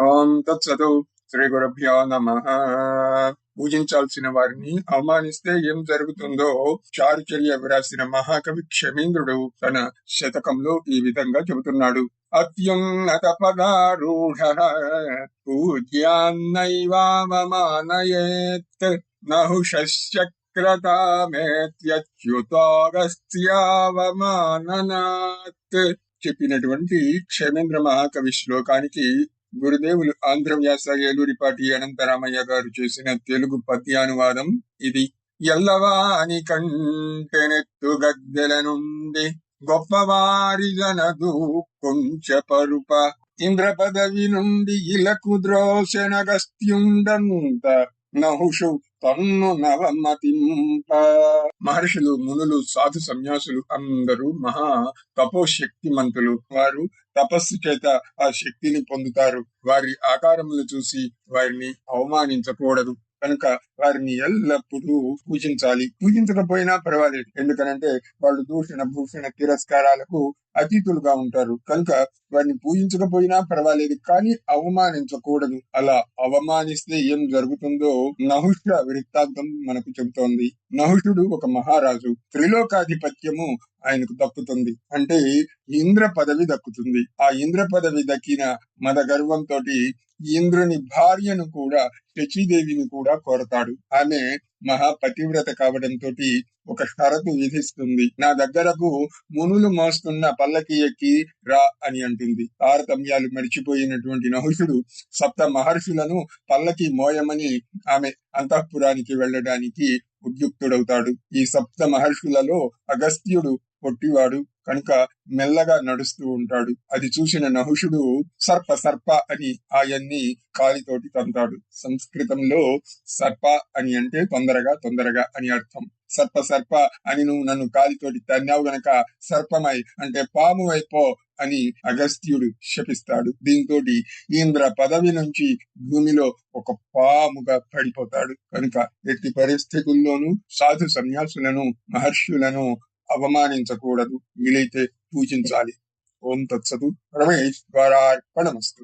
ఓం తత్సతు శ్రీ గురుభ్యో నమ పూజించాల్సిన వారిని అవమానిస్తే ఏం జరుగుతుందో చారుచర్య విరాసిన మహాకవి క్షమేంద్రుడు తన శతకంలో ఈ విధంగా చెబుతున్నాడు అత్యున్నత పదారూఢ పూజ్యాన్నైవావమానయేత్ నహుషక్రతామేత్యుతోగస్త్యావమాననాత్ చెప్పినటువంటి క్షేమేంద్ర మహాకవి శ్లోకానికి గురుదేవులు ఆంధ్రవ్యాస ఏలూరిపాటి అనంతరామయ్య గారు చేసిన తెలుగు పద్యానువాదం ఇది. ఎల్లవాని కంటెనెత్తు గద్దెల నుండి గొప్పవారి జనదు కొంచెపరుప ఇంద్ర పదవి నుండి ఇలకు ద్రోశనగస్త్యుండంత నహుషు తన్ను నవమతింప. మహర్షులు మునులు సాధు సన్యాసులు అందరూ మహా తపోశక్తిమంతులు. వారు తపస్సు చేత ఆ శక్తిని పొందుతారు. వారి ఆకారములు చూసి వారిని అవమానించకూడదు. కనుక వారిని ఎల్లప్పుడూ పూజించాలి. పూజించకపోయినా పర్వాలేదు. ఎందుకనంటే వాళ్ళు దూషణ భూషణ తిరస్కారాలకు అతీతులుగా ఉంటారు. కనుక వారిని పూజించకపోయినా పర్వాలేదు కానీ అవమానించకూడదు. అలా అవమానిస్తే ఏం జరుగుతుందో నహుష వృత్తాంతం మనకు చెబుతోంది. నహుషుడు ఒక మహారాజు. త్రిలోకాధిపత్యము ఆయనకు దక్కుతుంది. అంటే ఇంద్ర పదవి దక్కుతుంది. ఆ ఇంద్ర పదవి దక్కిన మద గర్వంతో ఇంద్రుని భార్యను కూడా శచీదేవిని కూడా కోరతాడు. ఆమె మహాపతివ్రత కావడంతో ఒక షరతు విధిస్తుంది. నా దగ్గరకు మునులు మోస్తున్న పల్లకి ఎక్కి రా అని అంటుంది. తారతమ్యాలు మరిచిపోయినటువంటి నహుషుడు సప్త మహర్షులను పల్లకి మోయమని ఆమె అంతఃపురానికి వెళ్ళడానికి ఉద్యుక్తుడవుతాడు. ఈ సప్త మహర్షులలో అగస్త్యుడు పొట్టివాడు. కనుక మెల్లగా నడుస్తూ ఉంటాడు. అది చూసిన నహుషుడు సర్ప సర్ప అని ఆయన్ని కాలితోటి తంతాడు సంస్కృతంలో సర్ప అని అంటే తొందరగా తొందరగా అని అర్థం. సర్ప సర్ప అని నువ్వు నన్ను కాలితోటి తన్నావు గనక సర్పమై అంటే పాము అయిపో అని అగస్త్యుడు శపిస్తాడు. దీంతో ఇంద్ర పదవి నుంచి భూమిలో ఒక పాముగా పడిపోతాడు. కనుక ఎట్టి పరిస్థితుల్లోనూ సాధు సన్యాసులను మహర్షులను అవమానించకూడదు వీలైతే పూజించాలి. ఓం తత్సతు రమేష్ ద్వారా అర్పణమస్తు